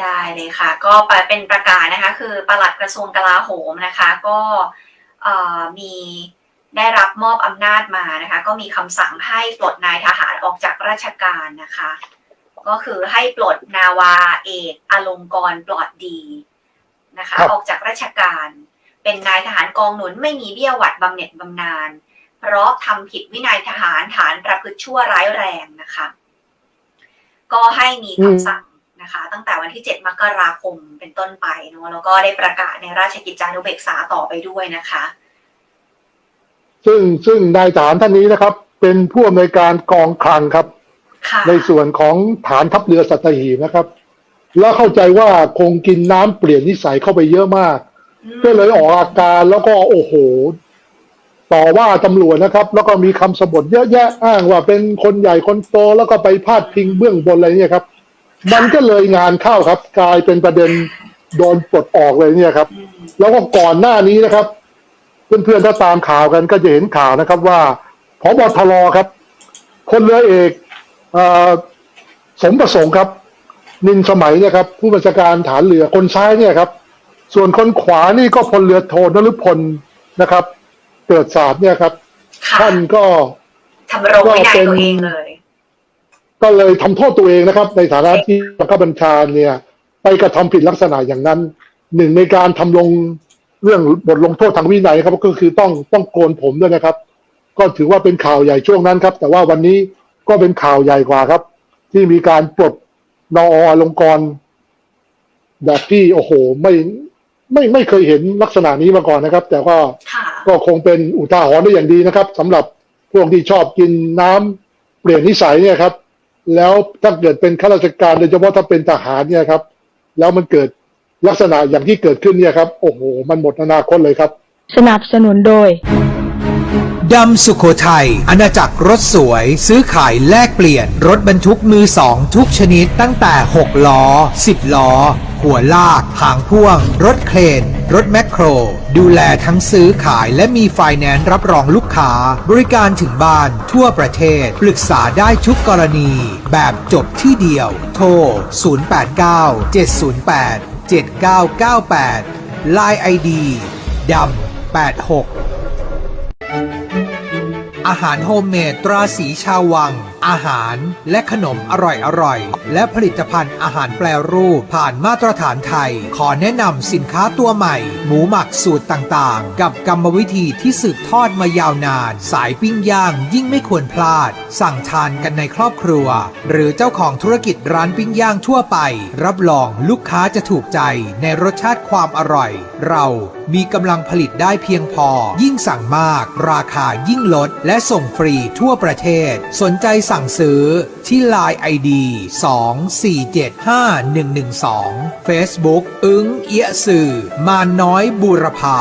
ได้เลยค่ะ ก็เป็นประกาศนะคะ คือปลัดกระทรวงกลาโหมนะคะ ก็เอ่อมีได้รับมอบอำนาจมานะคะ ก็มีคำสั่งให้ปลดนายทหารออกจากราชการนะคะ ก็คือให้ปลดนาวาเอกอลงกรณ์ปลอดดีนะคะครับออกจากราชการ เป็นนายทหารกองหนุนไม่มีเบี้ยหวัดบำเหน็จบำนาญเพราะทำผิดวินัยทหารฐานประพฤติชั่วร้ายแรงนะคะ ก็ให้มีคำสั่ง นะคะ ตั้งแต่วันที่ 7 มกราคมเป็นต้นไปเนาะแล้วก็ได้ประกาศในราชกิจจานุเบกษาต่อไปด้วยนะคะ ซึ่งซึ่งนายทหารท่านนี้นะครับ เป็นผู้อำนวยการกองคลังครับค่ะในส่วนของฐานทัพเรือสัตหีบนะครับ แล้วเข้าใจว่าคงกินน้ำเปลี่ยนนิสัยเข้าไปเยอะมากอืมก็เลยออกอาการแล้วก็โอ้โห ต่อว่าตำรวจนะครับ แล้วก็มีคำสบทเยอะแยะอ้างว่าเป็นคนใหญ่คนโตแล้วก็ไปพาดพิงเบื้องบนอะไรเนี่ยครับ มันก็เลยงานเข้าครับ กลายเป็นประเด็นโดนปลดออกเลยเนี่ยครับอืมแล้วก็ก่อนหน้านี้นะครับ เพื่อนๆถ้าตามข่าวกันก็จะเห็นข่าวนะครับ ว่าพบทรครับพลเรือเอกเออสมประสงค์ครับ นินสมัยเนี่ยครับ ผู้บัญชาการฐานเรือคนซ้ายเนี่ยครับ ส่วนคนขวานี่ก็พลเรือโทนฤพลนะครับ เกิดศาสตร์เนี่ยครับค่ะท่านก็ทำรงวินัยก็เป็นตัวเองเลย ก็เลยทำโทษตัวเองนะครับ ในฐานะที่บังคับบัญชาเนี่ย ไปกระทำผิดลักษณะอย่างนั้น หนึ่งในการทำลงเรื่องบทลงโทษทางวินัยครับก็คือต้องต้องโกนผมด้วยนะครับ ก็ถือว่าเป็นข่าวใหญ่ช่วงนั้นครับ แต่ว่าวันนี้ก็เป็นข่าวใหญ่กว่าครับ ที่มีการปลดนออลงกรณ์แบบที่โอ้โหไม่ไม่ไม่เคยเห็นลักษณะนี้มาก่อนนะครับ แต่ว่าค่ะก็คงเป็นอุทาหรณ์ได้อย่างดีนะครับสำหรับพวกที่ชอบกินน้ำเปลี่ยนนิสัยเนี่ยครับ แล้วถ้าเกิดเป็นข้าราชการโดยเฉพาะถ้าเป็นทหารเนี่ยครับ แล้วมันเกิดลักษณะอย่างที่เกิดขึ้นเนี่ยครับ โอ้โห มันหมดอนาคตเลยครับ สนับสนุนโดย ดำสุโขทัยอาณาจักรรถสวย ซื้อขายแลกเปลี่ยน รถบรรทุกมือสองทุกชนิดตั้งแต่ 6 ล้อ 10 ล้อ หัวลาก หางพ่วง รถเครน รถแมคโคร ดูแลทั้งซื้อขายและมีไฟแนนซ์รับรองลูกค้า บริการถึงบ้านทั่วประเทศ ปรึกษาได้ทุกกรณี แบบจบที่เดียว โทร 089 708 7998 Line ID ดำ86 อาหารโฮมเมดตราสีชาววัง อาหารและขนมอร่อยๆและผลิตภัณฑ์อาหารแปรรูปผ่านมาตรฐานไทย ขอแนะนำสินค้าตัวใหม่ หมูหมักสูตรต่างๆ กับกรรมวิธีที่สืบทอดมายาวนาน สายปิ้งย่างยิ่งไม่ควรพลาด สั่งทานกันในครอบครัว หรือเจ้าของธุรกิจร้านปิ้งย่างทั่วไป รับรองลูกค้าจะถูกใจในรสชาติความอร่อย เรามีกำลังผลิตได้เพียงพอ ยิ่งสั่งมาก ราคายิ่งลด และส่งฟรีทั่วประเทศ สนใจสั่งซื้อที่ Line ID 24751112 Facebook อึ้งเอียสื่อ มาน้อยบูรพา